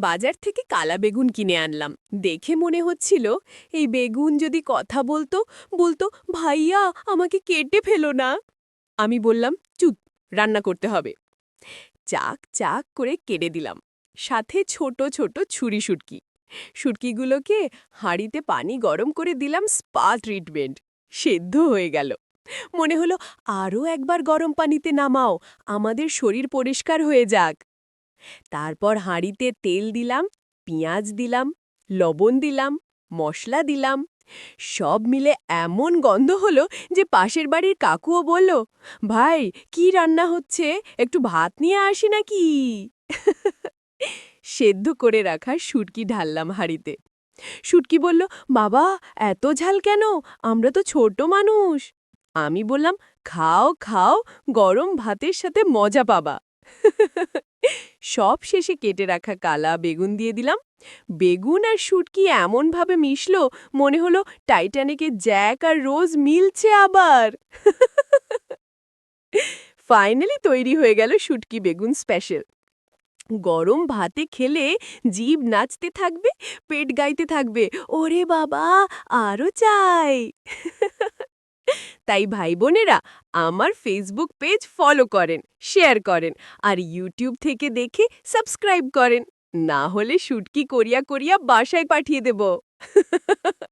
বাজার থেকে কালা বেগুন কিনে আনলাম। দেখে মনে হচ্ছিল, এই বেগুন যদি কথা বলতো বলতো, ভাইয়া, আমাকে কেটে ফেলো না। আমি বললাম, চুপ, রান্না করতে হবে। চাক চাক করে কেটে দিলাম। সাথে ছোট ছোট ছুরি শুটকি। শুটকিগুলোকে হাঁড়িতে পানি গরম করে দিলাম স্পা ট্রিটমেন্ট। সেদ্ধ হয়ে গেল। মনে হলো, আরও একবার গরম পানিতে নামাও। আমাদের শরীর পরিষ্কার হয়ে যাক। তারপর হাঁড়িতে তেল দিলাম, পেঁয়াজ দিলাম, লবণ দিলাম, মশলা দিলাম। সব মিলে এমন গন্ধ হলো যে পাশের বাড়ির কাকুও বলল, ভাই, কি রান্না হচ্ছে? একটু ভাত নিয়ে আসি নাকি? সেদ্ধ করে রাখা শুটকি ঢাললাম হাঁড়িতে। শুটকি বলল, বাবা, এত ঝাল কেন? আমরা তো ছোট মানুষ। আমি বললাম, খাও খাও, গরম ভাতের সাথে মজা পাবা। সব শেষে কেটে রাখা কালা বেগুন দিয়ে দিলাম। বেগুন আর শুটকি এমনভাবে মিশলো, মনে হলো টাইটানিকে জ্যাক আর রোজ মিলছে আবার। ফাইনালি তৈরি হয়ে গেল শুটকি বেগুন স্পেশাল। গরম ভাতে খেলে জিভ নাচতে থাকবে, পেট গাইতে থাকবে। ওরে বাবা আরও চাই। তাই ভাই বোনেরা আমার ফেসবুক পেজ ফলো করেন শেয়ার করেন আর ইউটিউব থেকে দেখে সাবস্ক্রাইব করেন। না হলে শুটকি করিয়া করিয়া বাসায় পাঠিয়ে দেব।